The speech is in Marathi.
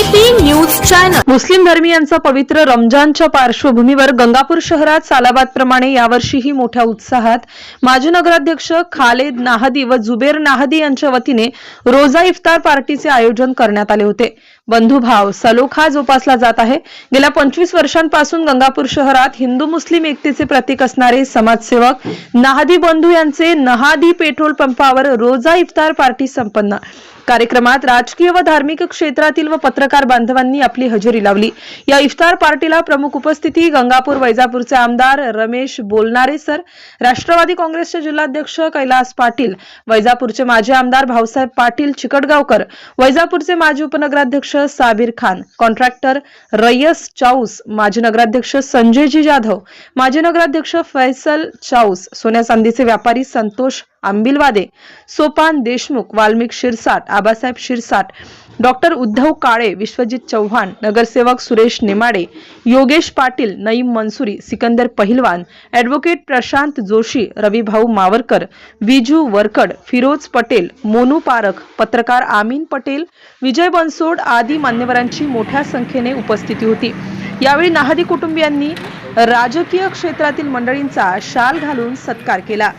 एबीपी न्यूज चॅनल मुस्लिम धर्मियांचा पवित्र रमजानच्या पार्श्वभूमीवर गंगापूर शहरात सालाबादप्रमाणे यावर्षीही मोठ्या उत्साहात माजी नगराध्यक्ष खालेद नाहदी व जुबेर नाहदी यांच्या वतीने रोजा इफ्तार पार्टीचे आयोजन करण्यात आले होते. बंधुभाव सलोखा जोपासला जात आहे. गेल्या पंचवीस वर्षांपासून गंगापूर शहरात हिंदू मुस्लिम एकतेचे प्रतीक असणारे समाजसेवक नहादी बंधू यांचे नहादी पेट्रोल पंपावर रोजा इफ्तार पार्टी संपन्न. कार्यक्रमात राजकीय व धार्मिक क्षेत्रातील व पत्रकार बांधवांनी आपली हजेरी लावली. या इफ्तार पार्टीला प्रमुख उपस्थिती गंगापूर वैजापूरचे आमदार रमेश बोलणारे सर राष्ट्रवादी काँग्रेसचे जिल्हाध्यक्ष कैलास पाटील वैजापूरचे माजी आमदार भाऊसाहेब पाटील चिकटगावकर वैजापूरचे माजी उपनगराध्यक्ष साबीर खान. कॉन्ट्रॅक्टर रयस चाऊस माजी नगराध्यक्ष संजयजी जाधव माजी नगराध्यक्ष फैसल चाऊस सोन्या चांदीचे व्यापारी संतोष आंबिलवादे सोपान देशमुख वाल्मिक शिरसाट आबासाहेब शिरसाट डॉक्टर उद्धव काळे विश्वजित चव्हाण नगरसेवक सुरेश नेमाडे योगेश पाटील नईम मनसुरी सिकंदर पहिलवान ॲडव्होकेट प्रशांत जोशी रविभाऊ मावरकर विजू वरकड फिरोज पटेल मोनू पारख पत्रकार आमीन पटेल विजय बनसोड आदी मान्यवरांची मोठ्या संख्येने उपस्थिती होती. यावेळी नाहदी कुटुंबियांनी राजकीय क्षेत्रातील मंडळींचा शाल घालून सत्कार केला.